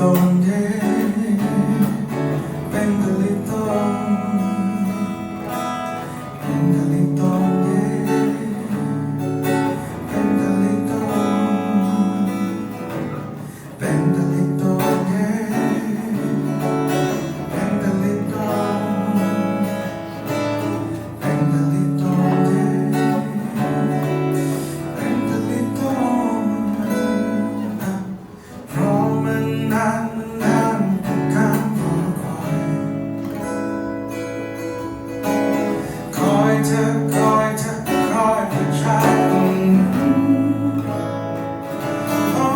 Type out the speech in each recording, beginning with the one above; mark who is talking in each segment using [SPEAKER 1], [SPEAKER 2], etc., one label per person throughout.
[SPEAKER 1] don't ธอคอยเธอคอยผู้ชายโอ้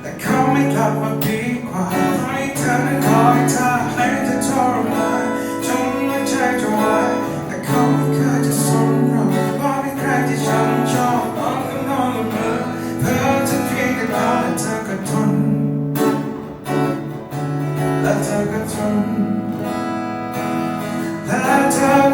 [SPEAKER 1] แต่เขาไม่กลับมาดีกว่าให้เธอนั้นคอยเธอให้เธอทรมานจนหัวใจจะวายแต่เขาไม่เคยจะสมเราว่าไม่ใครที่ฉันชอบอ้อนก็นอนละเมอเธอจะเพีงแต่ตาเธอก็ทนและเธอก็ทนและเธอ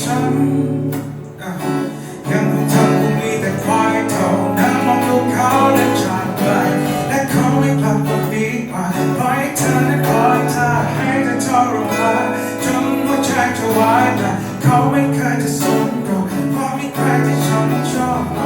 [SPEAKER 1] ฉันยังคงทำคงมีแต่ควายเท่านั้นมองดูเขาและจากไปและเขาไม่กลับมาดีกว่าปล่อยเธอและคอยเธอให้เธอทรมานจนหัวใจจะวายแต่เขาไม่เคยจะสนเราเพราะมีใครที่ฉัชอบ